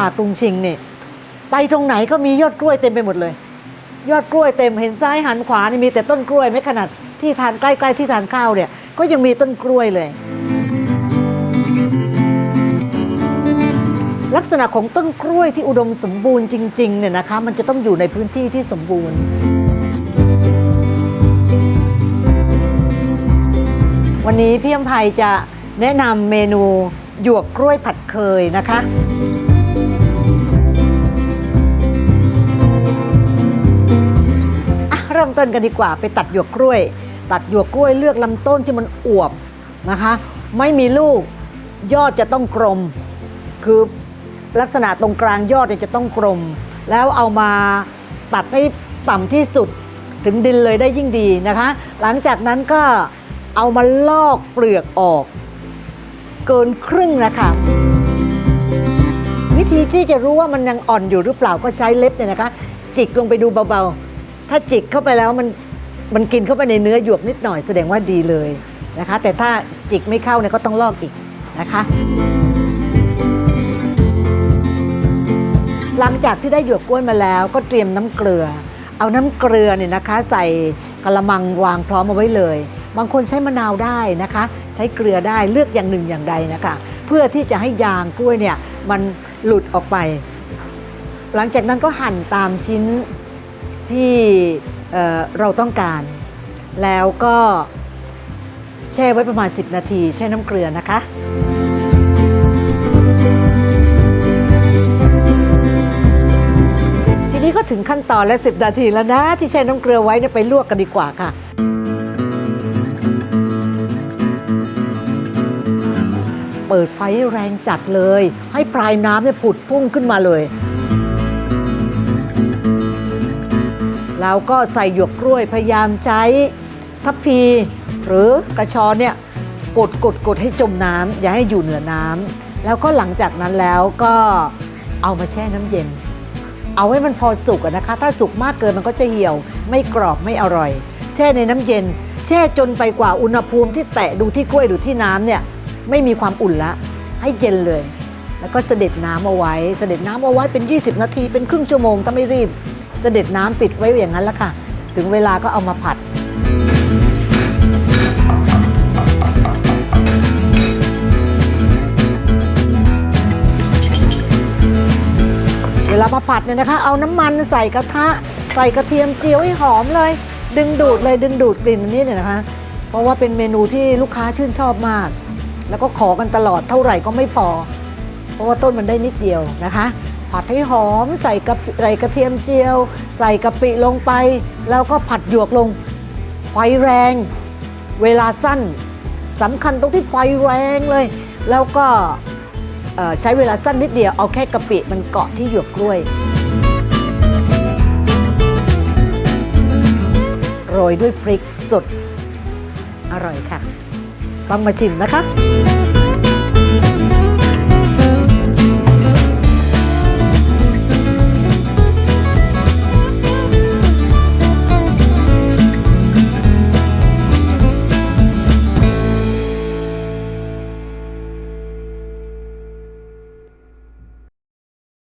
ป่ากรุงชิงเนี่ยไปตรงไหนก็มียอดกล้วยเต็มไปหมดเลย ยอดกล้วยเต็มเห็นซ้ายหันขวานี่มีแต่ต้นกล้วยไม่ขนาดที่ทานใกล้ๆที่ทานข้าวเนี่ย ก็ยังมีต้นกล้วยเลย ลักษณะของต้นกล้วยที่อุดมสมบูรณ์จริงๆเนี่ยนะคะ มันจะต้องอยู่ในพื้นที่ที่สมบูรณ์ วันนี้พี่อมภัยจะแนะนำเมนูหยวกกล้วยผัดเคยนะคะ มต้นกันดีกว่า ไปตัดหยวกกล้วย ตัดหยวกกล้วยเลือกลำต้นที่มันอวบนะคะ ไม่มีลูกยอดจะต้องกลม คือลักษณะตรงกลางยอดเนี่ยจะต้องกลม แล้วเอามาตัดให้ต่ำที่สุดถึงดินเลยได้ยิ่งดีนะคะ หลังจากนั้นก็เอามาลอกเปลือกออก เกินครึ่งนะคะวิธีที่จะรู้ว่ามันยังอ่อนอยู่หรือเปล่าก็ใช้เล็บเนี่ยนะคะ จิกลงไปดูเบาๆ ถ้าจิกเข้าไปแล้วมันมันกินเข้าไปในเนื้อหยวกนิดหน่อยแสดงว่าดีเลยนะคะ แต่ถ้าจิกไม่เข้าเนี่ยก็ต้องลอกอีกนะคะ หลังจากที่ได้หยวกกล้วยมาแล้วก็เตรียมน้ำเกลือ เอาน้ำเกลือเนี่ยนะคะ ใส่กระมังวางพร้อมเอาไว้เลย บางคนใช้มะนาวได้นะคะ ใช้เกลือได้เลือกอย่างหนึ่งอย่างใดนะคะ เพื่อที่จะให้ยางกล้วยเนี่ยมันหลุดออกไป หลังจากนั้นก็หั่นตามชิ้น ที่เราต้องการ แล้วก็แช่ไว้ประมาณ 10 นาที แช่น้ำเกลือนะคะ ทีนี้ก็ถึงขั้นตอนและ 10 นาทีแล้วนะ ที่แช่น้ำเกลือไว้เนี่ยไปลวกกันดีกว่าค่ะเปิดไฟให้แรงจัดเลย ให้ปลายน้ำเนี่ยผุดพุ่งขึ้นมาเลย แล้วก็ใส่หยวกกล้วยพยายามใช้ทัพพี หรือกระชอนเนี่ยกดกดกดให้จมน้ำอย่าให้อยู่เหนือน้ำแล้วก็หลังจากนั้นแล้วก็เอามาแช่น้ำเย็น เอาไว้มันพอสุกนะคะ ถ้าสุกมากเกินมันก็จะเหี่ยว ไม่กรอบไม่อร่อย แช่ในน้ำเย็น แช่จนไปกว่าอุณหภูมิที่แตะดูที่กล้วยหรือที่น้ำเนี่ยไม่มีความอุ่นละ ให้เย็นเลย แล้วก็เสด็จน้ำเอาไว้ เสด็จน้ำเอาไว้เป็น 20 นาทีเป็นครึ่งชั่วโมงถ้าไม่รีบ เสด็จน้ำปิดไว้อย่างนั้นละค่ะ ถึงเวลาก็เอามาผัด เวลามาผัดเนี่ยนะคะ เอาน้ำมันใส่กระทะ ใส่กระเทียมเจียวให้หอมเลย ดึงดูดเลยดึงดูดกลิ่นอันนี้เนี่ยนะคะ เพราะว่าเป็นเมนูที่ลูกค้าชื่นชอบมาก แล้วก็ขอกันตลอดเท่าไหร่ก็ไม่พอ เพราะว่าต้นมันได้นิดเดียวนะคะ ผัดให้หอมใส่กระใส่กระเทียมเจียว ใส่กะปิลงไป แล้วก็ผัดหยวกลง ไฟแรง เวลาสั้นสำคัญตรงที่ไฟแรงเลย แล้วก็ใช้เวลาสั้นนิดเดียวเอาแค่กะปิมันเกาะที่หยวกกล้วย โรยด้วยพริกสดอร่อยค่ะ ต้องมาชิมนะคะ